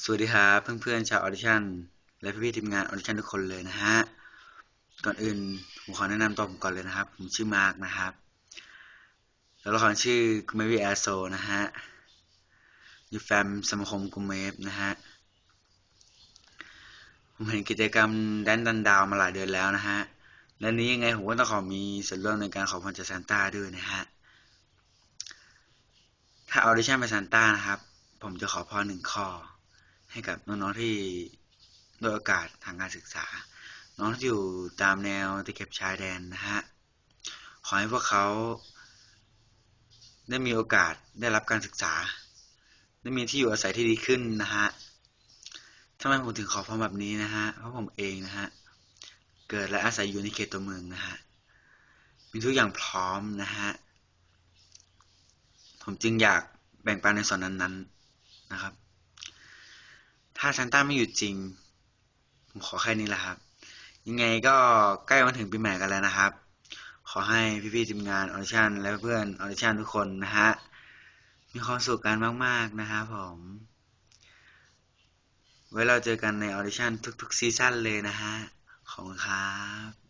สวัสดีครับเพื่อนๆชาวออดิชั่นและพี่ๆทีมงานออดิชั่นทุกคนเลยนะฮะก่อนอื่นผมขอแนะนำตัวผมก่อนเลยนะครับ ผมชื่อมาร์กนะครับแล้วละครชื่อกุมเมวีแอโซนะฮะอยู่แฟมสมาคมกุมเมฟนะฮะผมเห็นกิจกรรมแดนดันดาวมาหลายเดือนแล้วนะฮะและนี้ยังไงผมก็ต้องขอมีส่วนร่วมในการขอพรจากซานต้าด้วยนะฮะถ้าออดิชั่นไปซานต้านะครับ ผมจะขอพรหนึ่งข้อ ให้กับน้องๆที่โดยโอกาสทางการศึกษา น้องที่อยู่ตามแนวตะเข็บชายแดนนะฮะขอให้พวกเขาได้มีโอกาสได้รับการศึกษา ได้มีที่อยู่อาศัยที่ดีขึ้นนะฮะทำไมผมถึงขอพรแบบนี้นะฮะเพราะผมเองนะฮะเกิดและอาศัยอยู่ในเขตตัวเมืองนะฮะมีทุกอย่างพร้อมนะฮะผมจึงอยากแบ่งปันในส่วนนั้นๆนะครับ ถ้าซันต้าไม่หยุดจริง ผมขอแค่นี้แหละครับ ยังไงก็ใกล้วันถึงปีใหม่กันแล้วนะครับ ขอให้พี่ๆทีมงานออดิชั่นและเพื่อนออดิชั่นทุกคนนะฮะ มีความสุขกันมาก ๆ นะครับผม ไว้เราเจอกันในออดิชั่นทุก ๆ ซีซั่นเลยนะฮะ ขอบคุณครับ